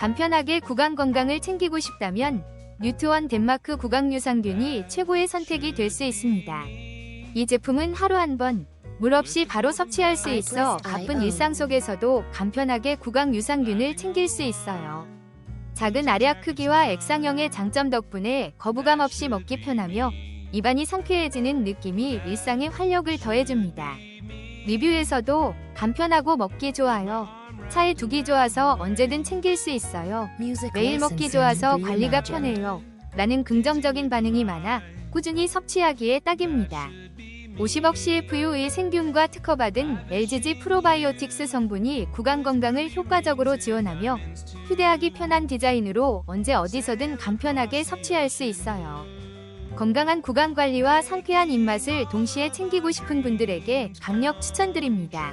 간편하게 구강 건강을 챙기고 싶다면 뉴트원 덴마크 구강 유산균이 최고의 선택이 될 수 있습니다. 이 제품은 하루 한 번 물 없이 바로 섭취할 수 있어 바쁜 일상 속에서도 간편하게 구강 유산균을 챙길 수 있어요. 작은 알약 크기와 액상형의 장점 덕분에 거부감 없이 먹기 편하며 입안이 상쾌해지는 느낌이 일상에 활력을 더해줍니다. 리뷰에서도 간편하고 먹기 좋아요. 차에 두기 좋아서 언제든 챙길 수 있어요. 매일 먹기 좋아서 관리가 편해요. 라는 긍정적인 반응이 많아 꾸준히 섭취하기에 딱입니다. 50억 CFU의 생균과 특허받은 LGG 프로바이오틱스 성분이 구강 건강을 효과적으로 지원하며 휴대하기 편한 디자인으로 언제 어디서든 간편하게 섭취할 수 있어요. 건강한 구강 관리와 상쾌한 입맛을 동시에 챙기고 싶은 분들에게 강력 추천드립니다.